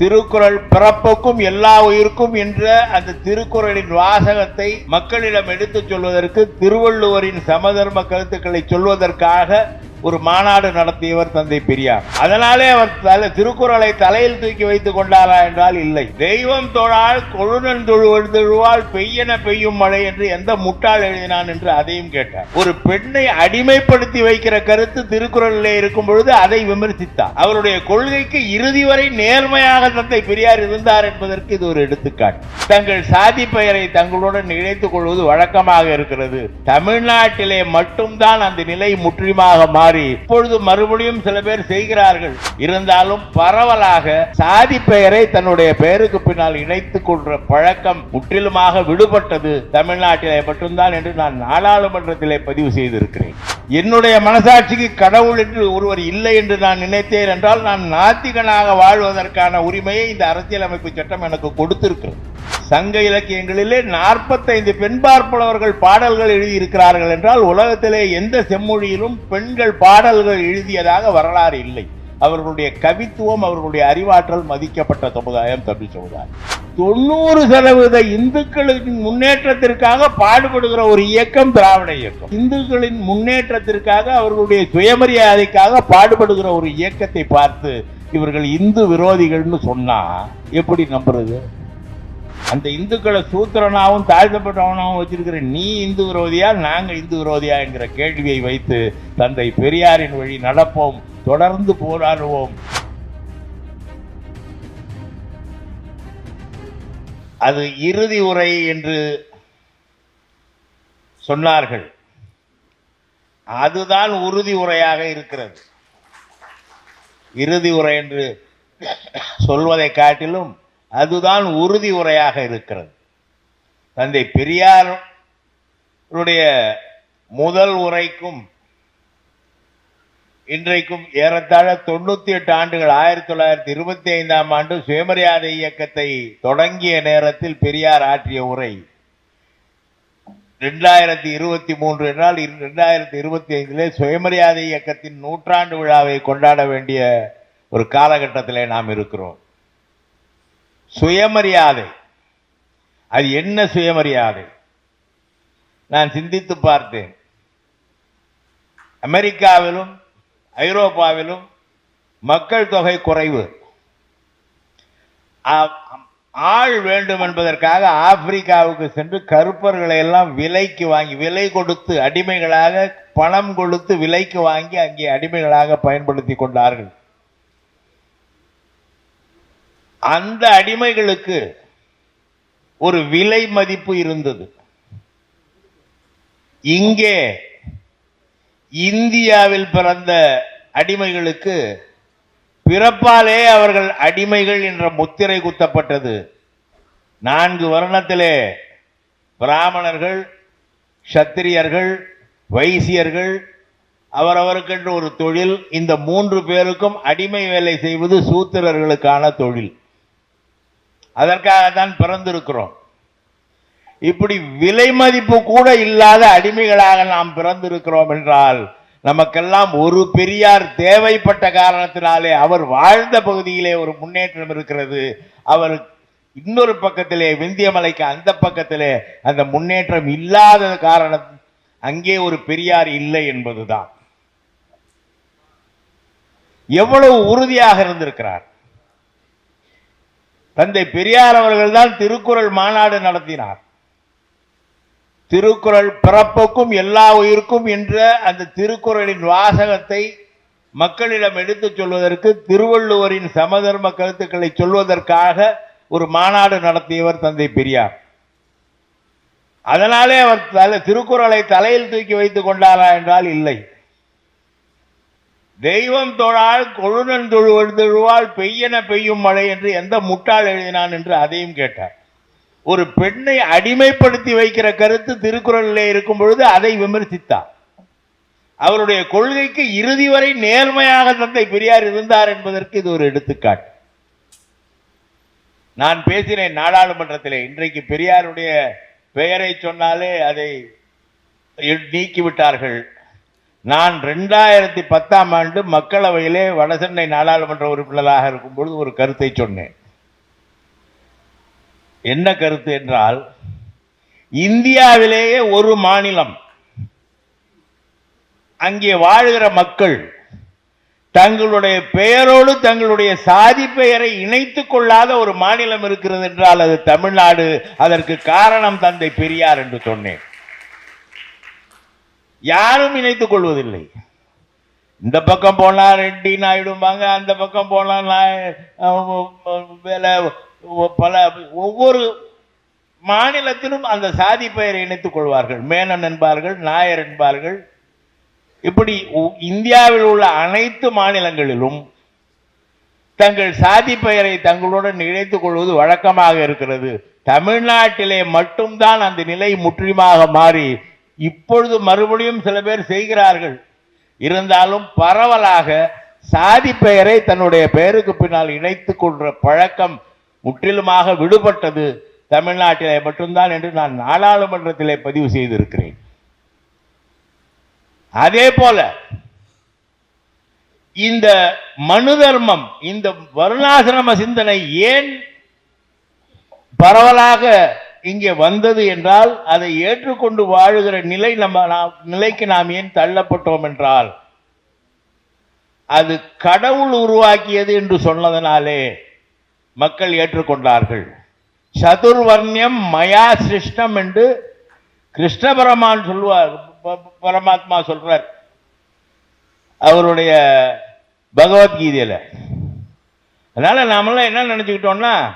திருக்குறள் பிறப்புக்கும் எல்லா உயிருக்கும் என்ற அந்த திருக்குறளின் வாசகத்தை மக்களிடம் எடுத்துச் சொல்வதற்கு திருவள்ளுவரின் சமதர்ம கருத்துக்களை சொல்வதற்காக ஒரு மாநாடு நடத்தியவர் தந்தை பெரியார். அதனாலே அவர் திருக்குறளை தலையில் தூக்கி வைத்துக் கொண்டாரா என்றால் இல்லை. தெய்வம் தொழால் கொழுநன் தொழுவாள் பெய்யன பெய்யும் மழை என்று எந்த முட்டாள் எழுதினான் என்று அதையும் கேட்டார். ஒரு பெண்ணை அடிமைப்படுத்தி வைக்கிற கருத்து திருக்குறளிலே இருக்கும் பொழுது அதை விமர்சித்தார். அவருடைய கொள்கைக்கு இறுதி வரை நேர்மையாக தந்தை பெரியார் இருந்தார் என்பதற்கு இது ஒரு எடுத்துக்காட்டு. தங்கள் சாதி பெயரை தங்களுடன் இணைத்துக் கொள்வது வழக்கமாக இருக்கிறது. தமிழ்நாட்டிலே மட்டும்தான் அந்த நிலை முற்றிலுமாக மாறி இப்பொழுது மறுபடியும் சில பேர் செய்கிறார்கள். இருந்தாலும் பரவலாக சாதி பெயரை தன்னுடைய பெயருக்கு பின்னால் இணைத்துக் கொள்ற பழக்கம் முற்றிலுமாக விடுபட்டது தமிழ்நாட்டிலே மட்டும்தான் என்று நான் நாடாளுமன்றத்திலே பதிவு செய்திருக்கிறேன். என்னுடைய மனசாட்சிக்கு கடவுள் என்று ஒருவர் இல்லை என்று நான் நினைத்தேன் என்றால் நான் நாத்திகனாக வாழ்வதற்கான உரிமையை இந்த அரசியலமைப்பு சட்டம் எனக்கு கொடுத்திருக்கிறது. சங்க இலக்கியங்களிலே நாற்பத்தைந்து பெண்பார்ப்புலவர்கள் பாடல்கள் எழுதியிருக்கிறார்கள் என்றால் உலகத்திலே எந்த செம்மொழியிலும் பெண்கள் பாடல்கள் எழுதியதாக வரலாறு இல்லை. அவர்களுடைய கவித்துவம் அவர்களுடைய அறிவாற்றல் மதிக்கப்பட்ட சமுதாயம் தமிழ் சமுதாயம். தொண்ணூறு சதவீத இந்துக்களின் முன்னேற்றத்திற்காக பாடுபடுகிற ஒரு இயக்கம் திராவிட இயக்கம். இந்துக்களின் முன்னேற்றத்திற்காக அவர்களுடைய சுயமரியாதைக்காக பாடுபடுகிற ஒரு இயக்கத்தை பார்த்து இவர்கள் இந்து விரோதிகள்னு சொன்னா எப்படி நம்புறது? அந்த இந்துக்களை சூத்திரனாகவும் தாழ்த்தப்பட்டவனாகவும் வச்சிருக்கிற நீ இந்து விரோதியா நாங்கள் இந்து விரோதியா என்கிற கேள்வியை வைத்து தந்தை பெரியாரின் வழி நடப்போம் தொடர்ந்து போராடுவோம். அது இறுதி உரை என்று சொன்னார்கள். அதுதான் உறுதி உரையாக இருக்கிறது. இறுதி உரை என்று சொல்வதை காட்டிலும் அதுதான் உறுதி உரையாக இருக்கிறது. தந்தை பெரியாருடைய முதல் உரைக்கும் இன்றைக்கும் ஏறத்தாழ தொண்ணூத்தி எட்டு ஆண்டுகள் ஆயிரத்தி தொள்ளாயிரத்தி இருபத்தி ஐந்தாம் ஆண்டு சுயமரியாதை இயக்கத்தை தொடங்கிய நேரத்தில் பெரியார் ஆற்றிய உரை. ரெண்டாயிரத்தி இருபத்தி மூன்று என்றால் ரெண்டாயிரத்தி இருபத்தி ஐந்திலே சுயமரியாதை இயக்கத்தின் நூற்றாண்டு விழாவை கொண்டாட வேண்டிய ஒரு காலகட்டத்திலே நாம் இருக்கிறோம். சுயமரியாதை. அது என்ன சுயமரியாதை? நான் சிந்தித்து பார்த்தேன். அமெரிக்காவிலும் ஐரோப்பாவிலும் மக்கள் தொகை குறைவு. ஆள் வேண்டும் என்பதற்காக ஆப்பிரிக்காவுக்கு சென்று கருப்பர்களை எல்லாம் விலைக்கு வாங்கி விலை கொடுத்து அடிமைகளாக பணம் கொடுத்து விலைக்கு வாங்கி அங்கே அடிமைகளாக பயன்படுத்தி கொண்டார்கள். அந்த அடிமைகளுக்கு ஒரு விலை மதிப்பு இருந்தது. இங்கே இந்தியாவில் பிறந்த அடிமைகளுக்கு பிறப்பாலே அவர்கள் அடிமைகள் என்ற முத்திரை குத்தப்பட்டது. நான்கு வருணத்திலே பிராமணர்கள் சத்திரியர்கள் வைசியர்கள் அவரவருக்கென்று ஒரு தொழில் இந்த மூன்று பேருக்கும் அடிமை வேலை செய்வது சூத்திரர்களுக்கான தொழில். அதற்காக தான் பிறந்திருக்கிறோம். இப்படி விலை மதிப்பு கூட இல்லாத அடிமைகளாக நாம் பிறந்திருக்கிறோம் என்றால் நமக்கெல்லாம் ஒரு பெரியார் தேவைப்பட்ட காரணத்தினாலே அவர் வாழ்ந்த பகுதியிலே ஒரு முன்னேற்றம் இருக்கிறது. அவர் இன்னொரு பக்கத்திலே விந்தியமலைக்கு அந்த பக்கத்திலே அந்த முன்னேற்றம் இல்லாத காரணம் அங்கே ஒரு பெரியார் இல்லை என்பதுதான். எவ்வளவு உறுதியாக இருந்திருக்கிறார். தந்தை பெரியார் அவர்கள் தான் திருக்குறள் மாநாடு நடத்தினார். திருக்குறள் பிறப்புக்கும் எல்லா உயிருக்கும் என்ற அந்த திருக்குறளின் வாசகத்தை மக்களிடம் எடுத்துச் சொல்வதற்கு திருவள்ளுவரின் சமதர்ம கருத்துக்களை சொல்வதற்காக ஒரு மாநாடு நடத்தியவர் தந்தை பெரியார். அதனாலே அவர் திருக்குறளை தலையில் தூக்கி வைத்துக் கொண்டாரா என்றால் இல்லை. தெய்வம் தொழால் கொழுநன் தொழுவால் பெய்யன பெய்யும் மழை என்று எந்த முட்டாள் எழுதினான் என்று அதையும் கேட்டார். ஒரு பெண்ணை அடிமைப்படுத்தி வைக்கிற கருத்து திருக்குறளிலே இருக்கும் பொழுது அதை விமர்சித்தார். அவருடைய கொள்கைக்கு இறுதி வரை நேர்மையாக தந்தை பெரியார் இருந்தார் என்பதற்கு இது ஒரு எடுத்துக்காட்டு. நான் பேசினேன் நாடாளுமன்றத்தில் இன்றைக்கு பெரியாருடைய பெயரை சொன்னாலே அதை நீக்கிவிட்டார்கள். நான் ரெண்டாயிரத்தி பத்தாம் ஆண்டு மக்களவையிலே வடசென்னை நாடாளுமன்ற உறுப்பினராக இருக்கும் பொழுது ஒரு கருத்தை சொன்னேன். என்ன கருத்து என்றால் இந்தியாவிலேயே ஒரு மாநிலம் அங்கே வாழ்கிற மக்கள் தங்களுடைய பெயரோடு தங்களுடைய சாதி பெயரை இணைத்துக் கொள்ளாத ஒரு மாநிலம் இருக்கிறது என்றால் அது தமிழ்நாடு அதற்கு காரணம் தந்தை பெரியார் என்று சொன்னேன். யாரும் இணைத்துக் கொள்வதில்லை. இந்த பக்கம் போனா ரெட்டி நாயுடும்பாங்க அந்த பக்கம் போனா வேலை பல ஒவ்வொரு மாநிலத்திலும் அந்த சாதி பெயரை இணைத்துக் கொள்வார்கள். மேனன் என்பார்கள் நாயர் என்பார்கள். இப்படி உ- இந்தியாவில் உள்ள அனைத்து மாநிலங்களிலும் தங்கள் சாதி பெயரை தங்களுடன் இணைத்துக் கொள்வது வழக்கமாக இருக்கிறது. தமிழ்நாட்டிலே மட்டும்தான் அந்த நிலை முற்றிலுமாக மாறி இப்பொழுது மறுபடியும் சில பேர் செய்கிறார்கள். இருந்தாலும் பரவலாக சாதி பெயரை தன்னுடைய பெயருக்கு பின்னால் இணைத்துக் கொள்ற பழக்கம் முற்றிலுமாக விடுபட்டது தமிழ்நாட்டிலே மட்டும்தான் என்று நான் நாடாளுமன்றத்திலே பதிவு செய்திருக்கிறேன். அதே போல இந்த மனு தர்மம் இந்த வருணாசிரம சிந்தனை ஏன் பரவலாக இங்கே வந்தது என்றால் அதை ஏற்றுக்கொண்டு வாழுகிற நிலை நம்ம நாம் நிலைக்கு நாம் ஏன் தள்ளப்பட்டோம் என்றால் அது கடவுள் உருவாக்கியது என்று சொன்னதனாலே மக்கள் ஏற்றுக்கொண்டார்கள். சதுர்வர்ணியம் மயா சிருஷ்டம் என்று கிருஷ்ண பரமான் சொல்லுவார் ப- பரமாத்மா சொல்றார். அவருடைய பகவத்கீதையில். அதனால நாமெல்லாம் என்ன நினைச்சுக்கிட்டோம்னா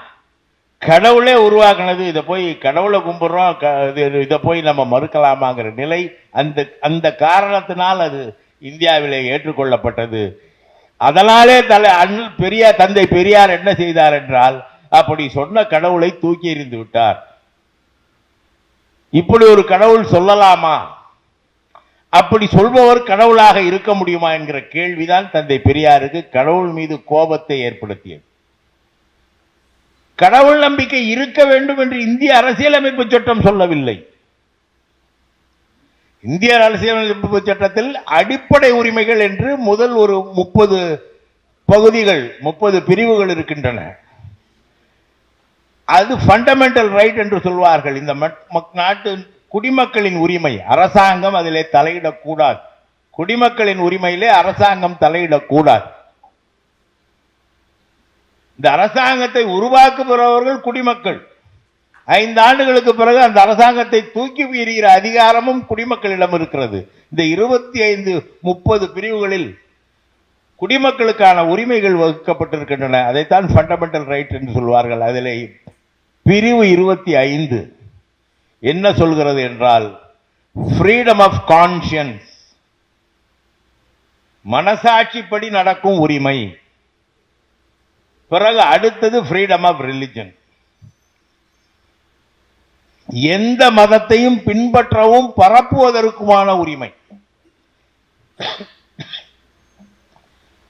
கடவுளே உருவாக்குனது இதை போய் கடவுளை கும்பிட்றோம் க- இது- இதை போய் நம்ம மறுக்கலாமாங்கிற நிலை அந்த அந்த காரணத்தினால் அது இந்தியாவிலே ஏற்றுக்கொள்ளப்பட்டது. அதனாலே தலை அண்ணல் பெரியார் தந்தை பெரியார் என்ன செய்தார் என்றால் அப்படி சொன்ன கடவுளை தூக்கி எறிந்து விட்டார். இப்படி ஒரு கடவுள் சொல்லலாமா? அப்படி சொல்பவர் கடவுளாக இருக்க முடியுமா என்கிற கேள்விதான் தந்தை பெரியாருக்கு கடவுள் மீது கோபத்தை ஏற்படுத்தியது. கடவுள் நம்பிக்கை இருக்க வேண்டும் என்று இந்திய அரசியலமைப்பு சட்டம் சொல்லவில்லை. இந்திய அரசியலமைப்பு சட்டத்தில் அடிப்படை உரிமைகள் என்று முதல் ஒரு முப்பது பகுதிகள் முப்பது பிரிவுகள் இருக்கின்றன. அது ஃபண்டமெண்டல் ரைட் என்று சொல்வார்கள். இந்த மட்- நாட்டு குடிமக்களின் உரிமை அரசாங்கம் அதிலே தலையிடக்கூடாது. குடிமக்களின் உரிமையிலே அரசாங்கம் தலையிடக்கூடாது. இந்த அரசாங்கத்தை உருவாக்குபவர்கள் குடிமக்கள். ஐந்து ஆண்டுகளுக்கு பிறகு அந்த அரசாங்கத்தை தூக்கி வீறுகிற அதிகாரமும் குடிமக்களிடம் இருக்கிறது. இந்த இருபத்தி ஐந்து முப்பது பிரிவுகளில் குடிமக்களுக்கான உரிமைகள் வகுக்கப்பட்டிருக்கின்றன. அதைத்தான் ஃபண்டமெண்டல் ரைட் என்று சொல்வார்கள். அதில் பிரிவு இருபத்தி ஐந்து என்ன சொல்கிறது என்றால் ஃப்ரீடம் ஆஃப் கான்சியன்ஸ் மனசாட்சிப்படி நடக்கும் உரிமை. பிறகு அடுத்தது ஃப்ரீடம் ஆஃப் ரிலிஜன் எந்த மதத்தையும் பின்பற்றவும் பரப்புவதற்குமான உரிமை.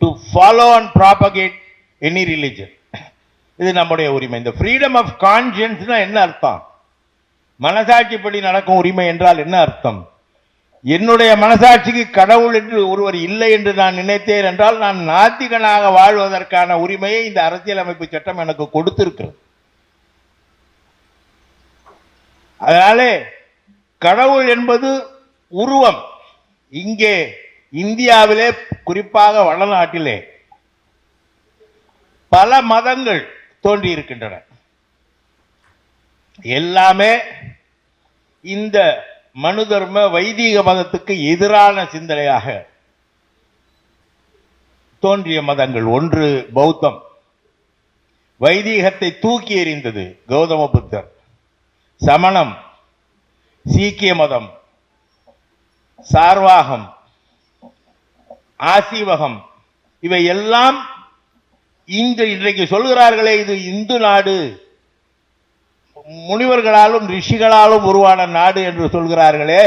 To follow and propagate any religion இது நம்முடைய உரிமை. இந்த ஃப்ரீடம் ஆஃப் கான்சியன்ஸ்னா என்ன அர்த்தம்? மனசாட்சிப்படி நடக்கும் உரிமை என்றால் என்ன அர்த்தம்? என்னுடைய மனசாட்சிக்கு கடவுள் என்று ஒருவர் இல்லை என்று நான் நினைத்தேன் என்றால் நான் நாத்திகனாக வாழ்வதற்கான உரிமையை இந்த அரசியலமைப்பு சட்டம் எனக்கு கொடுத்திருக்கிறது. அதனாலே கடவுள் என்பது உருவம். இங்கே இந்தியாவிலே குறிப்பாக வடநாட்டிலே பல மதங்கள் தோன்றி இருக்கின்றன எல்லாமே இந்த மனு தர்ம வைதீக மதத்துக்கு எதிரான சிந்தனையாக தோன்றிய மதங்கள் ஒன்று பௌத்தம். வைதீகத்தை தூக்கி எறிந்தது கௌதம புத்தர் சமணம் சீக்கிய மதம் சார்வாகம் ஆசீவகம் இவை எல்லாம் இன்று இன்றைக்கு சொல்கிறார்களே இது இந்து நாடு. முனிவர்களாலும் ரிஷிகளாலும் உருவான நாடு என்று சொல்கிறார்களே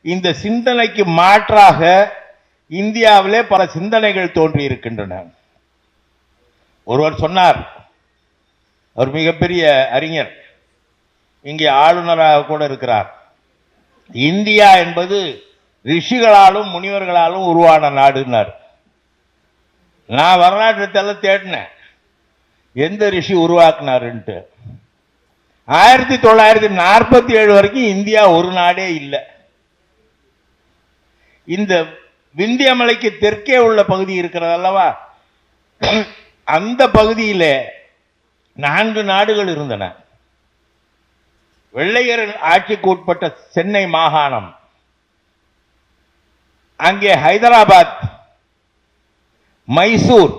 இந்த சிந்தனைக்கு மாற்றாக இந்தியாவிலே பல சிந்தனைகள் தோன்றி இருக்கின்றன. ஒருவர் சொன்னார் அவர் மிகப்பெரிய அறிஞர் இங்கே ஆளுநராக கூட இருக்கிறார். இந்தியா என்பது ரிஷிகளாலும் முனிவர்களாலும் உருவான நாடுனார் நான் வரலாற்றத்தெல்லாம் தேடினேன். எந்த ரிஷி உருவாக்குனாருன்ட்டு. ஆயிரத்தி தொள்ளாயிரத்தி நாற்பத்தி ஏழு வரைக்கும் இந்தியா ஒரு நாடே இல்லை. இந்த விந்தியமலைக்கு தெற்கே உள்ள பகுதி இருக்கிறது அல்லவா? அந்த பகுதியில் நான்கு நாடுகள் இருந்தன. வெள்ளையரின் ஆட்சிக்கு உட்பட்ட சென்னை மாகாணம் அங்கே ஹைதராபாத் மைசூர்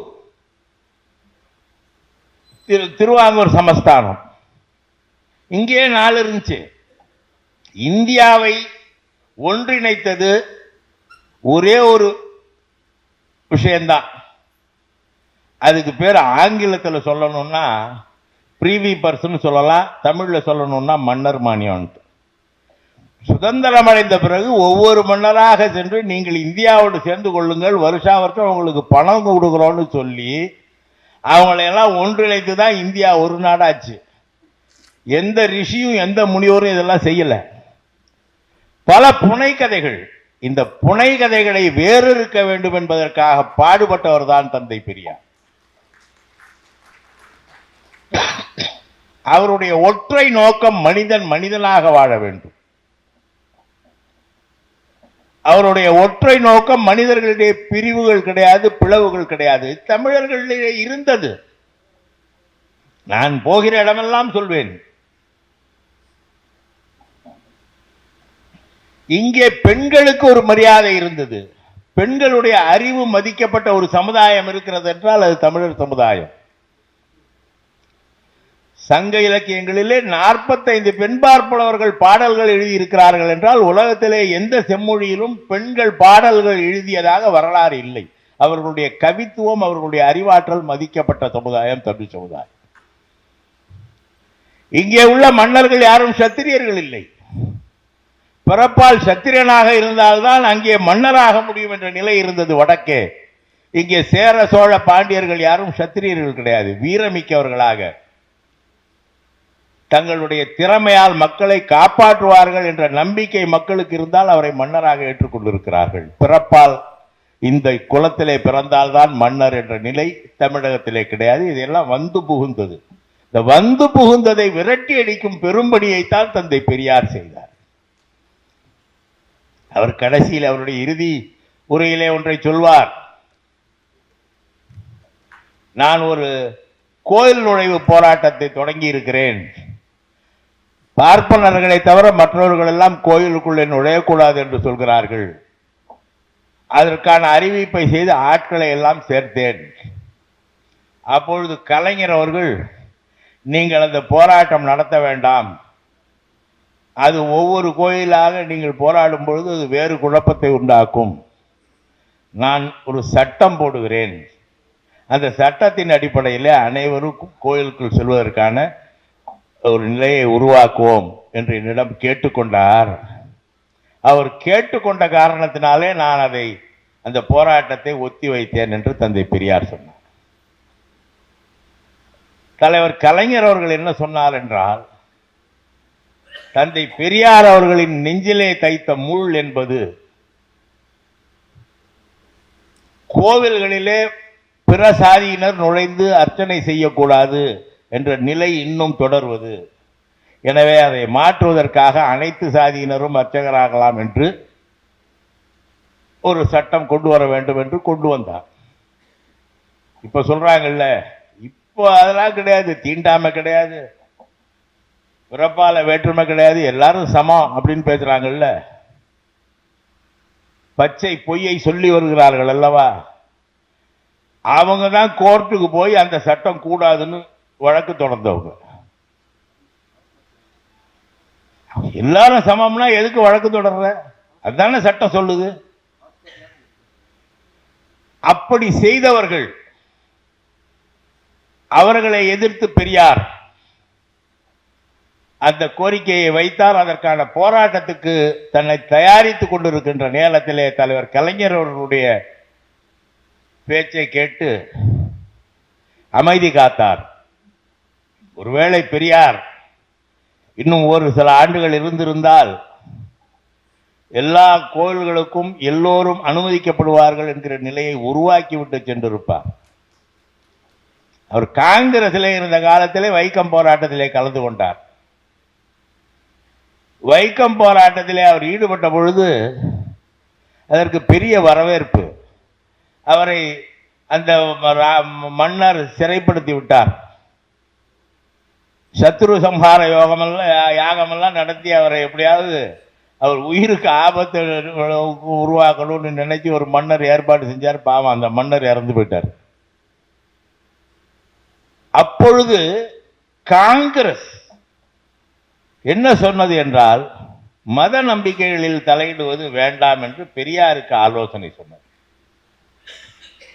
திரு திருவாங்கூர் சமஸ்தானம். இங்கே நாள் இருந்துச்சு. இந்தியாவை ஒன்றிணைத்தது ஒரே ஒரு விஷயம்தான். அதுக்கு பேர் ஆங்கிலத்தில் சொல்லணும்னா ப்ரீவி பர்சன் சொல்லலாம் தமிழில் சொல்லணும்னா மன்னர் மானியம்ன்ட்டு சுதந்திரம் அடைந்த பிறகு ஒவ்வொரு மன்னராக சென்று நீங்கள் இந்தியாவோடு சேர்ந்து கொள்ளுங்கள் வருஷா வருஷம் உங்களுக்கு பணம் கொடுக்குறோன்னு சொல்லி அவங்களையெல்லாம் ஒன்றிணைத்து தான் இந்தியா ஒரு நாடாச்சு. எந்த ரிஷியும் எந்த முனிவரும் இதெல்லாம் செய்யலை. பல புனைக்கதைகள் இந்த புனைகதைகளை வேறிருக்க வேண்டும் என்பதற்காக பாடுபட்டவர் தான் தந்தை பெரியார். அவருடைய ஒற்றை நோக்கம் மனிதன் மனிதனாக வாழ வேண்டும். அவருடைய ஒற்றை நோக்கம் மனிதர்களிடையே பிரிவுகள் கிடையாது பிளவுகள் கிடையாது. தமிழர்களிடையே இருந்தது. நான் போகிற இடமெல்லாம் சொல்வேன் இங்கே பெண்களுக்கு ஒரு மரியாதை இருந்தது. பெண்களுடைய அறிவு மதிக்கப்பட்ட ஒரு சமுதாயம் இருக்கிறது என்றால் அது தமிழர் சமுதாயம். சங்க இலக்கியங்களிலே நாற்பத்தைந்து பெண்பார்ப்புலவர்கள் பாடல்கள் எழுதியிருக்கிறார்கள் என்றால் உலகத்திலே எந்த செம்மொழியிலும் பெண்கள் பாடல்கள் எழுதியதாக வரலாறு இல்லை. அவர்களுடைய கவித்துவம் அவர்களுடைய அறிவாற்றல் மதிக்கப்பட்ட சமுதாயம் தமிழ் சமுதாயம். இங்கே உள்ள மன்னர்கள் யாரும் சத்திரியர்கள் இல்லை. பிறப்பால் சத்திரியனாக இருந்தால்தான் அங்கே மன்னராக முடியும் என்ற நிலை இருந்தது வடக்கே. இங்கே சேர சோழ பாண்டியர்கள் யாரும் சத்திரியர்கள் கிடையாது வீரமிக்கவர்களாக. தங்களுடைய திறமையால் மக்களை காப்பாற்றுவார்கள் என்ற நம்பிக்கை மக்களுக்கு இருந்தால் அவரை மன்னராக ஏற்றுக்கொண்டிருக்கிறார்கள். பிறப்பால் இந்த குலத்திலே பிறந்தால்தான் மன்னர் என்ற நிலை தமிழகத்திலே கிடையாது இதெல்லாம் வந்து புகுந்தது. இந்த வந்து புகுந்ததை விரட்டி அடிக்கும் பெரும்படியைத்தான் தந்தை பெரியார் செய்தார். அவர் கடைசியில் அவருடைய இறுதி உரையிலே ஒன்றை சொல்வார். நான் ஒரு கோயில் நுழைவு போராட்டத்தை தொடங்கி இருக்கிறேன். பார்ப்பனர்களை தவிர மற்றவர்கள் எல்லாம் கோயிலுக்குள்ளே நுழையக்கூடாது என்று சொல்கிறார்கள். அதற்கான அறிவிப்பை செய்து ஆட்களை எல்லாம் சேர்த்தேன். அப்பொழுது கலைஞர் அவர்கள் நீங்கள் அந்த போராட்டம் நடத்த வேண்டாம். அது ஒவ்வொரு கோயிலாக நீங்கள் போராடும் பொழுது அது வேறு குழப்பத்தை உண்டாக்கும். நான் ஒரு சட்டம் போடுகிறேன். அந்த சட்டத்தின் அடிப்படையில் அனைவரும் கோயிலுக்குள் செல்வதற்கான ஒரு நிலையை உருவாக்குவோம் என்று என்னிடம் கேட்டுக்கொண்டார். அவர் கேட்டுக்கொண்ட காரணத்தினாலே நான் அதை அந்த போராட்டத்தை ஒத்தி வைத்தேன் என்று தந்தை பெரியார் சொன்னார். தலைவர் கலைஞர் அவர்கள் என்ன சொன்னார் என்றால் தந்தை பெரியார் அவர்களின் நெஞ்சிலே தைத்த முள் என்பது கோவில்களிலே பிற சாதியினர் நுழைந்து அர்ச்சனை செய்யக்கூடாது என்ற நிலை இன்னும் தொடர்வது. எனவே அதை மாற்றுவதற்காக அனைத்து சாதியினரும் அர்ச்சகராகலாம் என்று ஒரு சட்டம் கொண்டு வர வேண்டும் என்று கொண்டு வந்தார் இப்போ சொல்கிறாங்கல்ல இப்போ அதெல்லாம் கிடையாது தீண்டாமை கிடையாது. பிறப்பால வேற்றுமை கிடையாது எல்லாரும் சமம் அப்படின்னு பேசுறாங்கல்ல? பச்சை பொய்யை சொல்லி வருகிறார்கள் அல்லவா? அவங்க தான் கோர்ட்டுக்கு போய் அந்த சட்டம் கூடாதுன்னு வழக்கு தொடர்ந்தவங்க. எல்லாரும் சமம்னா எதுக்கு வழக்கு தொடர்ற? அதுதானே சட்டம் சொல்லுது. அப்படி செய்தவர்கள் அவர்களை எதிர்த்து பெரியார் அந்த கோரிக்கையை வைத்தால் அதற்கான போராட்டத்துக்கு தன்னை தயாரித்துக் கொண்டிருக்கின்ற நேரத்திலே தலைவர் கலைஞர் அவர்களுடைய பேச்சை கேட்டு அமைதி காத்தார். ஒருவேளை பெரியார் இன்னும் ஒரு சில ஆண்டுகள் இருந்திருந்தால் எல்லா கோயில்களுக்கும் எல்லோரும் அனுமதிக்கப்படுவார்கள் என்கிற நிலையை உருவாக்கிவிட்டு சென்றிருப்பார். அவர் காங்கிரஸில் இருந்த காலத்திலே வைக்கம் போராட்டத்திலே கலந்து கொண்டார். வைக்கம் போராட்டத்திலே அவர் ஈடுபட்ட பொழுது அதற்கு பெரிய வரவேற்பு. அவரை அந்த மன்னர் சிறைப்படுத்தி விட்டார். சத்ரு சம்ஹார யோகமெல்லாம் யாகமெல்லாம் நடத்தி அவரை எப்படியாவது அவர் உயிருக்கு ஆபத்து உருவாக்கணும்னு நினைச்சு ஒரு மன்னர் ஏற்பாடு செஞ்சார். பாவம் அந்த மன்னர் இறந்து போயிட்டார். அப்பொழுது காங்கிரஸ் என்ன சொன்னது என்றால் மத நம்பிக்கைகளில் தலையிடுவது வேண்டாம் என்று பெரியாருக்கு ஆலோசனை சொன்னார்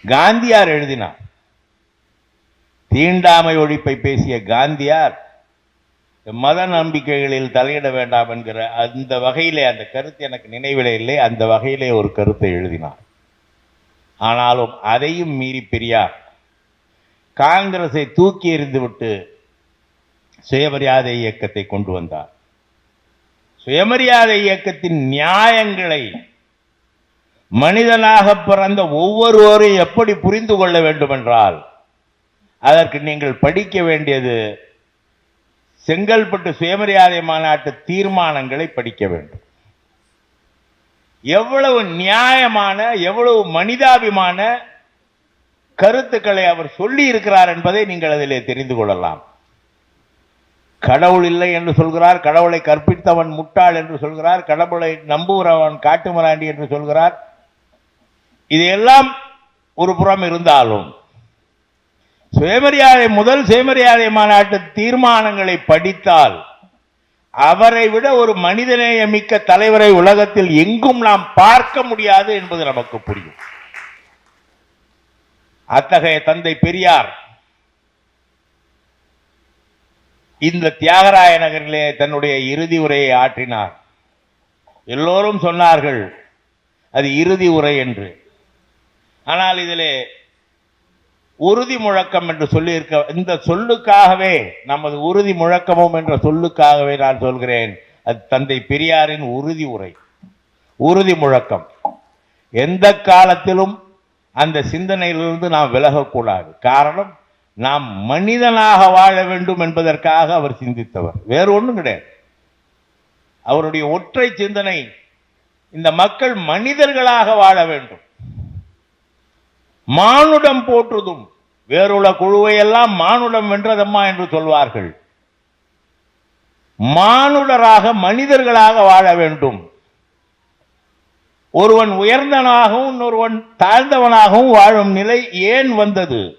காந்தியார் எழுதினார். தீண்டாமை ஒழிப்பை பேசிய காந்தியார் மத நம்பிக்கைகளில் தலையிட வேண்டாம் என்கிற அந்த வகையிலே அந்த கருத்து எனக்கு நினைவிலே இல்லை அந்த வகையிலே ஒரு கருத்தை எழுதினார். ஆனாலும் அதையும் மீறி பெரியார் காங்கிரஸை தூக்கி எறிந்துவிட்டு சுயமரியாதை இயக்கத்தை கொண்டு வந்தார். சுயமரியாதை இயக்கத்தின் நியாயங்களை மனிதனாக பிறந்த ஒவ்வொருவரும் எப்படி புரிந்து கொள்ள வேண்டும் என்றால் அதற்கு நீங்கள் படிக்க வேண்டியது செங்கல்பட்டு சுயமரியாதை மாநாட்டு தீர்மானங்களை படிக்க வேண்டும். எவ்வளவு நியாயமான எவ்வளவு மனிதாபிமான கருத்துக்களை அவர் சொல்லி இருக்கிறார் என்பதை நீங்கள் அதிலே தெரிந்து கொள்ளலாம். கடவுள் இல்லை என்று சொல்கிறார் கடவுளை கற்பித்தவன் முட்டாள் என்று சொல்கிறார் கடவுளை நம்புகிறவன் காட்டுமிராண்டி என்று சொல்கிறார். இதையெல்லாம் ஒரு புறம் இருந்தாலும் சுயமரியாதை முதல் சுயமரியாதை மாநாட்டு தீர்மானங்களை படித்தால் அவரை விட ஒரு மனிதநேயமிக்க தலைவரை உலகத்தில் எங்கும் நாம் பார்க்க முடியாது என்பது நமக்கு புரியும். அத்தகைய தந்தை பெரியார் இந்த தியாகராய நகரிலே தன்னுடைய இறுதி உரையை ஆற்றினார். எல்லோரும் சொன்னார்கள் அது இறுதி உரை என்று. ஆனால் இதிலே உறுதி முழக்கம் என்று சொல்லியிருக்க இந்த சொல்லுக்காகவே நமது உறுதி முழக்கமும் என்ற சொல்லுக்காகவே நான் சொல்கிறேன். அது தந்தை பெரியாரின் உறுதி உரை உறுதி முழக்கம். எந்த காலத்திலும் அந்த சிந்தனையிலிருந்து நாம் விலகக்கூடாது. காரணம் நாம் மனிதனாக வாழ வேண்டும் என்பதற்காக அவர் சிந்தித்தவர். வேறு ஒன்றும் கிடையாது. அவருடைய ஒற்றை சிந்தனை இந்த மக்கள் மனிதர்களாக வாழ வேண்டும். மானுடம் போற்றுதும். வேறுள்ள குழுவையெல்லாம் மானுடம் வென்றதம்மா என்று சொல்வார்கள். மானுடராக மனிதர்களாக வாழ வேண்டும். ஒருவன் உயர்ந்தவனாகவும் இன்னொருவன் தாழ்ந்தவனாகவும் வாழும் நிலை ஏன் வந்தது?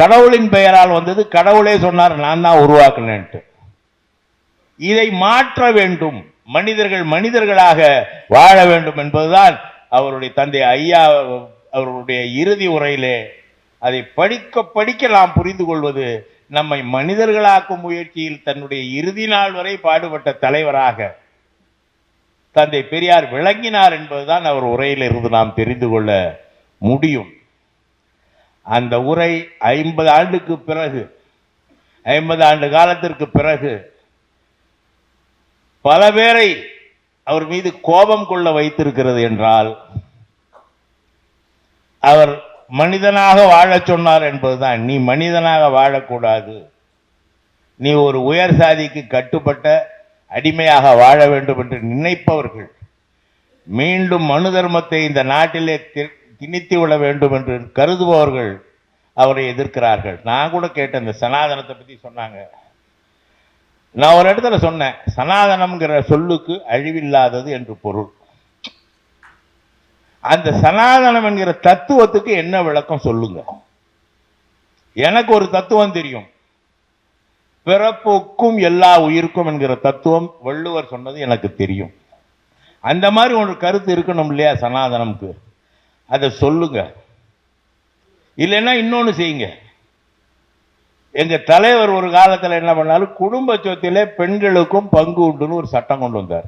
கடவுளின் பெயரால் வந்தது. கடவுளே சொன்னார் நான் தான் உருவாக்குனேன்ட்டு. இதை மாற்ற வேண்டும். மனிதர்கள் மனிதர்களாக வாழ வேண்டும் என்பதுதான் அவருடைய தந்தை ஐயா அவருடைய இறுதி உரையிலே. அதை படிக்க படிக்க நாம் புரிந்து கொள்வது நம்மை மனிதர்களாக்கும் முயற்சியில் தன்னுடைய இறுதி நாள் வரை பாடுபட்ட தலைவராக தந்தை பெரியார் விளங்கினார் என்பதுதான் அவர் உரையிலிருந்து நாம் தெரிந்து கொள்ள முடியும். அந்த உரை ஐம்பது ஆண்டுக்கு பிறகு ஐம்பது ஆண்டு காலத்திற்கு பிறகு பல பேரை அவர் மீது கோபம் கொள்ள வைத்திருக்கிறது என்றால் அவர் மனிதனாக வாழச் சொன்னார் என்பதுதான். நீ மனிதனாக வாழக்கூடாது. நீ ஒரு உயர் சாதிக்கு கட்டுப்பட்ட அடிமையாக வாழ வேண்டும் என்று நினைப்பவர்கள் மீண்டும் மனு தர்மத்தை இந்த நாட்டிலே திணித்து விட வேண்டும் என்று கருதுபவர்கள் அவரை எதிர்க்கிறார்கள். நான் கூட கேட்டேன் இந்த சனாதனத்தை பற்றி சொன்னாங்க. நான் ஒரு இடத்துல சொன்னேன் சனாதனம்ங்கிற சொல்லுக்கு அழிவில்லாதது என்று பொருள். அந்த சனாதனம் என்கிற தத்துவத்துக்கு என்ன விளக்கம் சொல்லுங்க? எனக்கு ஒரு தத்துவம் தெரியும். பிறப்புக்கும் எல்லா உயிருக்கும் என்கிற தத்துவம் வள்ளுவர் சொன்னது எனக்கு தெரியும். அந்த மாதிரி ஒரு கருத்து இருக்கணும் இல்லையா சனாதனம்க்கு? அதை சொல்லுங்க. இல்லைன்னா இன்னொன்று செய்யுங்க. எங்கள் தலைவர் ஒரு காலத்தில் என்ன பண்ணாலும் குடும்ப சொத்திலே பெண்களுக்கும் பங்கு உண்டுன்னு ஒரு சட்டம் கொண்டு வந்தார்.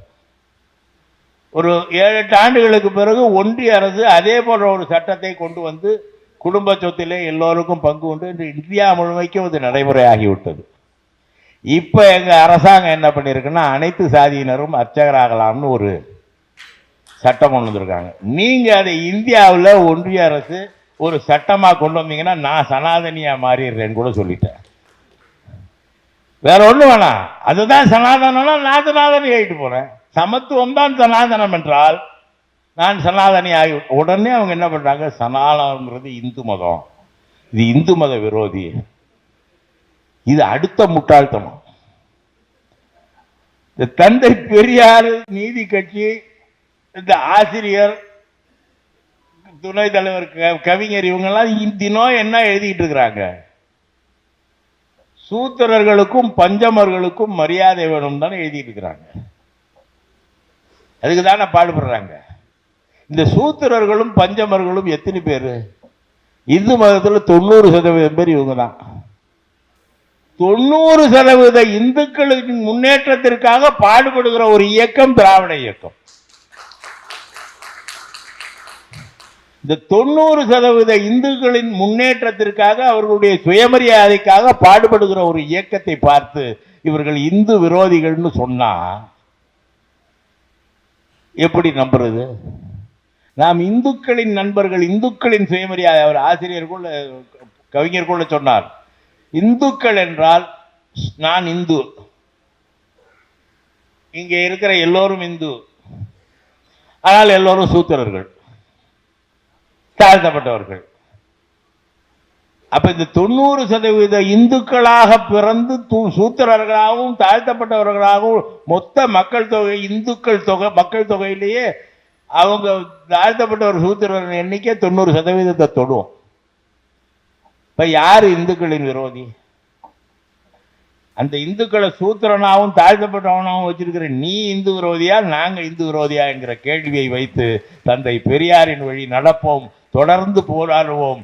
ஒரு ஏழு எட்டு ஆண்டுகளுக்கு பிறகு ஒன்றிய அரசு அதே போன்ற ஒரு சட்டத்தை கொண்டு வந்து குடும்ப சொத்திலே எல்லோருக்கும் பங்கு உண்டு என்று இந்தியா முழுமைக்கும் இது நடைமுறையாகிவிட்டது. இப்போ எங்கள் அரசாங்கம் என்ன பண்ணியிருக்குன்னா அனைத்து சாதியினரும் அர்ச்சகராகலாம்னு ஒரு சட்டம் கொண்டு வந்திருக்காங்க. நீங்கள் அதை இந்தியாவில் ஒன்றிய அரசு ஒரு சட்டமாக கொண்டு வந்தீங்கன்னா நான் சனாதனியாக மாறிடுறேன்னு கூட சொல்லிட்டேன். வேற ஒன்றும் வேணாம். அதுதான் சனாதனம்னா நான் சனாதனி ஆகிட்டு போகிறேன் சமத்துவம் தான் சனாதனம் என்றால் நான் சனாதனி ஆகி உடனே அவங்க என்ன பண்ணுறாங்க சனாதனம்ன்றது இந்து மதம். இது இந்து மத விரோதி. இது அடுத்த முட்டாள்தனம். இந்த தந்தை பெரியார் நீதி கட்சி இந்த ஆசிரியர் துணைத் தலைவர் கவிஞர் இவங்கெல்லாம் இந்த தினம் என்ன எழுதிட்டு இருக்கிறாங்க? சூத்திரர்களுக்கும் பஞ்சமர்களுக்கும் மரியாதை வேணும் தானே எழுதிட்டு இருக்கிறாங்க. அதுக்கு தானே பாடுபடுறாங்க. இந்த சூத்திரர்களும் பஞ்சமர்களும் எத்தனை பேர்? இந்து மதத்துல தொண்ணூறு சதவீதம் பேர் இவங்க தான். தொண்ணூறு சதவீத இந்துக்களின் முன்னேற்றத்திற்காக பாடுபடுகிற ஒரு இயக்கம் திராவிட இயக்கம். இந்த தொண்ணூறு சதவீத இந்துக்களின் முன்னேற்றத்திற்காக அவர்களுடைய சுயமரியாதைக்காக பாடுபடுகிற ஒரு இயக்கத்தை பார்த்து இவர்கள் இந்து விரோதிகள்னு சொன்னா எப்படி நம்புறது? நாம் இந்துக்களின் நண்பர்கள் இந்துக்களின் சுயமரியாதை அவர் ஆசிரியர் கூட கவிஞர் கூட சொன்னார். இந்துக்கள் என்றால் நான் இந்து. இங்கே இருக்கிற எல்லோரும் இந்து. ஆனால் எல்லோரும் சூத்திரர்கள். தாழ்த்தப்பட்டவர்கள். அப்ப இந்த தொண்ணூறு சதவீத இந்துக்களாக பிறந்து சூத்திரர்களாகவும் தாழ்த்தப்பட்டவர்களாகவும் மொத்த மக்கள் தொகை இந்துக்கள் தொகை மக்கள் தொகையிலேயே அவங்க தாழ்த்தப்பட்டவர் சூத்திரர்கள் எண்ணிக்கை தொண்ணூறு சதவீதத்தை தொடும். இப்ப யார் இந்துக்களின் விரோதி? அந்த இந்துக்களை சூத்திரனாகவும் தாழ்த்தப்பட்டவனாகவும் வச்சிருக்கிற நீ இந்து விரோதியா நாங்க இந்து விரோதியா என்கிற கேள்வியை வைத்து தந்தை பெரியாரின் வழி நடப்போம். தொடர்ந்து போராடுவோம்.